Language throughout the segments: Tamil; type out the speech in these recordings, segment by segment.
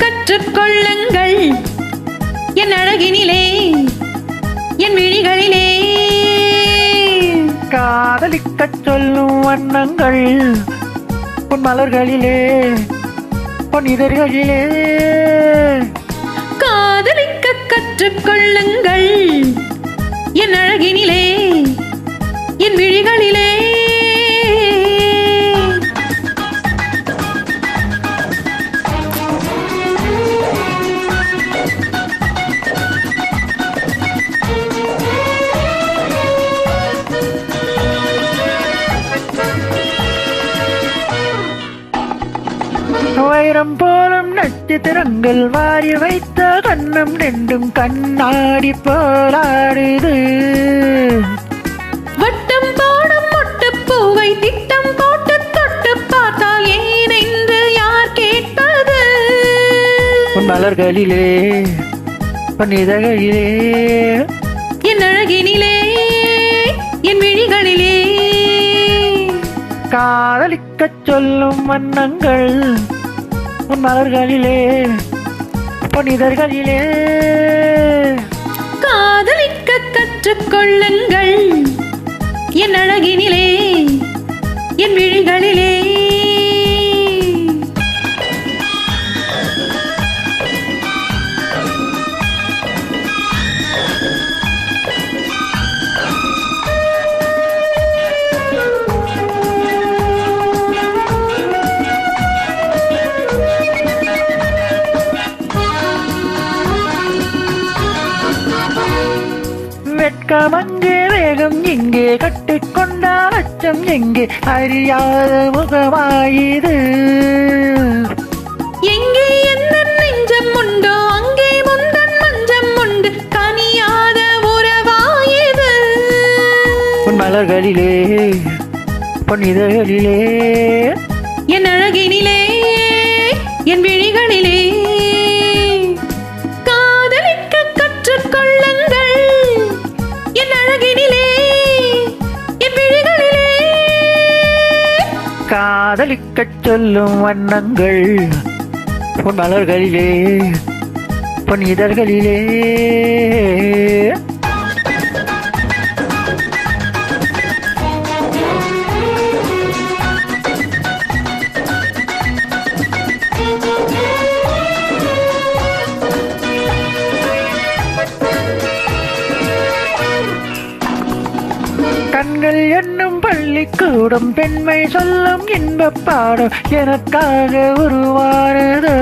கற்றுக்கொள்ளுங்கள். என் அழகினிலே என் விழிகளிலே. காதலிக்கச் சொல்லும் வண்ணங்கள் உன் மலர்களிலே உன் இதழ்களிலே. காதலிக்க கற்றுக்கொள்ளுங்கள். வைரம் போலும் நட்சத்திரங்கள் வாரி வைத்த கண்ணம் ரெண்டும் கண்ணாடி போலாடுது. வட்டம் போடும் மொட்டுப் பூவை திட்டம் போட்டு தொட்டு பார்த்தால் ஏன் என்று யார் கேட்பது? உன் மலர்களிலே உன் இதழ்களிலே என் அழகினிலே என் விழிகளிலே. காதலிக்கச் சொல்லும் வண்ணங்கள் உன் மலர்களிலே உன் காதலிக்க கற்றுக்கொள்ளுங்கள். என் அழகினிலே என் விழிகளிலே. வெட்கம் அங்கே வேகம் எங்கே கட்டிக்கொண்டால் அச்சம் எங்கே? அறியாத முகமாயிது. எங்கே எந்த நெஞ்சம் உண்டோ அங்கே முந்தன் மஞ்சம் உண்டு கனியாத உறவாயது. உன் மலர்களிலே உன் இதழ்களிலே. என் அழகினிலே என் விழிகளிலே. காதலிக்கச் சொல்லும் வண்ணங்கள் பொன் மலர்களிலே பொன் இதழ்களிலே. கண்கள் என்ன சொல்லிக்கூடும் பெண்மை சொல்லும் இன்பப் பாடம் எனக்காக உருவானது.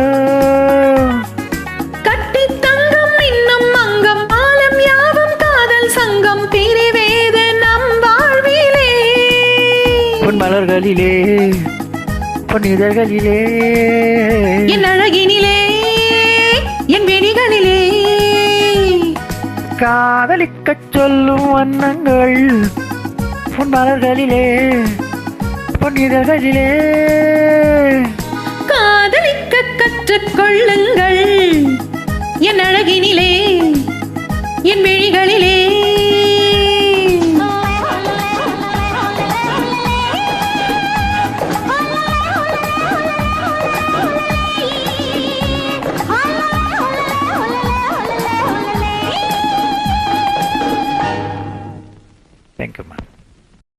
மலர்களிலே பொன்னிதழ்களிலே என் அழகினிலே என் விழிகளிலே. காதலிக்கச் சொல்லும் வண்ணங்கள் பொன் மலர்களிலே பொன் இதழ்களிலே